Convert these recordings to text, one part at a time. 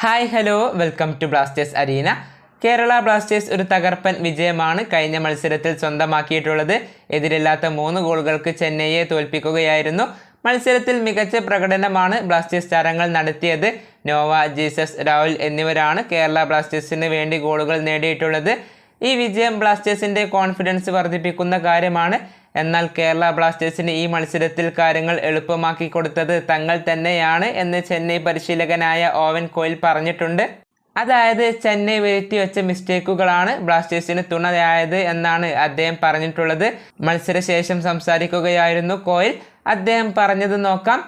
Hi hello welcome to Blasters arena Kerala Blasters ഒരു തകർപ്പൻ വിജയമാണ് കഴിഞ്ഞ മത്സരത്തിൽ സ്വന്തമാക്കിയിട്ടുള്ളത്. എതിരില്ലാത്ത മൂന്ന് ഗോളുകൾക്ക് ചെന്നൈയെ തോൽപ്പിക്കുകയായിരുന്നു. മത്സരത്തിൽ മികച്ച പ്രകടനമാണ് ബ്ലാസ്റ്റേഴ്സ് താരങ്ങൾ നടത്തിയത്. നോവ ജീസസ് രാഹുൽ എന്നിവരാണ് കേരള ബ്ലാസ്റ്റേഴ്സിന് വേണ്ടി ഗോളുകൾ നേടിയിട്ടുള്ളത്. ഈ വിജയം ബ്ലാസ്റ്റേഴ്സിന്റെ കോൺഫിഡൻസ് വർദ്ധിപ്പിക്കുന്ന കാര്യമാണ്. എന്നാൽ കേരള ബ്ലാസ്റ്റേഴ്സിന് ഈ മത്സരത്തിൽ കാര്യങ്ങൾ എളുപ്പമാക്കി കൊടുത്തത് തങ്ങൾ തന്നെയാണ് എന്ന് ചെന്നൈ പരിശീലകനായ ഓവൻ കോയിൽ പറഞ്ഞിട്ടുണ്ട്. അതായത് ചെന്നൈ വരുത്തി വെച്ച മിസ്റ്റേക്കുകളാണ് ബ്ലാസ്റ്റേഴ്സിന് തുണയായത് എന്നാണ് അദ്ദേഹം പറഞ്ഞിട്ടുള്ളത്. മത്സരശേഷം സംസാരിക്കുകയായിരുന്നു കോയിൽ. അദ്ദേഹം പറഞ്ഞത് നോക്കാം.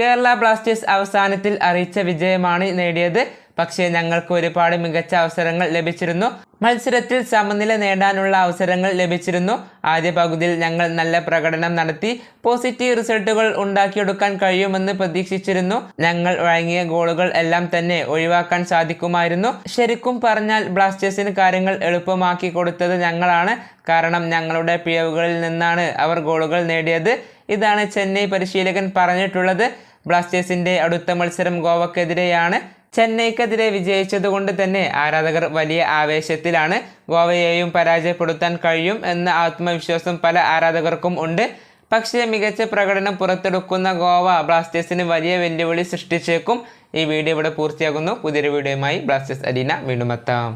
കേരള ബ്ലാസ്റ്റേഴ്സ് അവസാനത്തിൽ അറിയിച്ച വിജയമാണ് നേടിയത്. പക്ഷേ ഞങ്ങൾക്ക് ഒരുപാട് മികച്ച അവസരങ്ങൾ ലഭിച്ചിരുന്നു. മത്സരത്തിൽ സമനില നേടാനുള്ള അവസരങ്ങൾ ലഭിച്ചിരുന്നു. ആദ്യ പകുതിയിൽ ഞങ്ങൾ നല്ല പ്രകടനം നടത്തി. പോസിറ്റീവ് റിസൾട്ടുകൾ ഉണ്ടാക്കിയെടുക്കാൻ കഴിയുമെന്ന് പ്രതീക്ഷിച്ചിരുന്നു. ഞങ്ങൾ വഴങ്ങിയ ഗോളുകൾ എല്ലാം തന്നെ ഒഴിവാക്കാൻ സാധിക്കുമായിരുന്നു. ശരിക്കും പറഞ്ഞാൽ ബ്ലാസ്റ്റേഴ്സിന് കാര്യങ്ങൾ എളുപ്പമാക്കി കൊടുത്തത് ഞങ്ങളാണ്. കാരണം ഞങ്ങളുടെ പിഴവുകളിൽ നിന്നാണ് അവർ ഗോളുകൾ നേടിയത്. ഇതാണ് ചെന്നൈ പരിശീലകൻ പറഞ്ഞിട്ടുള്ളത്. ബ്ലാസ്റ്റേഴ്സിന്റെ അടുത്ത മത്സരം ഗോവക്കെതിരെയാണ്. ചെന്നൈക്കെതിരെ വിജയിച്ചതുകൊണ്ട് തന്നെ ആരാധകർ വലിയ ആവേശത്തിലാണ് ഗോവയെയും പരാജയപ്പെടുത്താൻ കഴിയും എന്ന ആത്മവിശ്വാസം പല ആരാധകർക്കും ഉണ്ട്. പക്ഷേ മികച്ച പ്രകടനം പുറത്തെടുക്കുന്ന ഗോവ ബ്ലാസ്റ്റേഴ്സിന് വലിയ വെല്ലുവിളി സൃഷ്ടിച്ചേക്കും. ഈ വീഡിയോ ഇവിടെ പൂർത്തിയാകുന്നു. പുതിയൊരു വീഡിയോയുമായി ബ്ലാസ്റ്റേഴ്സ് അലീന വീണ്ടും എത്താം.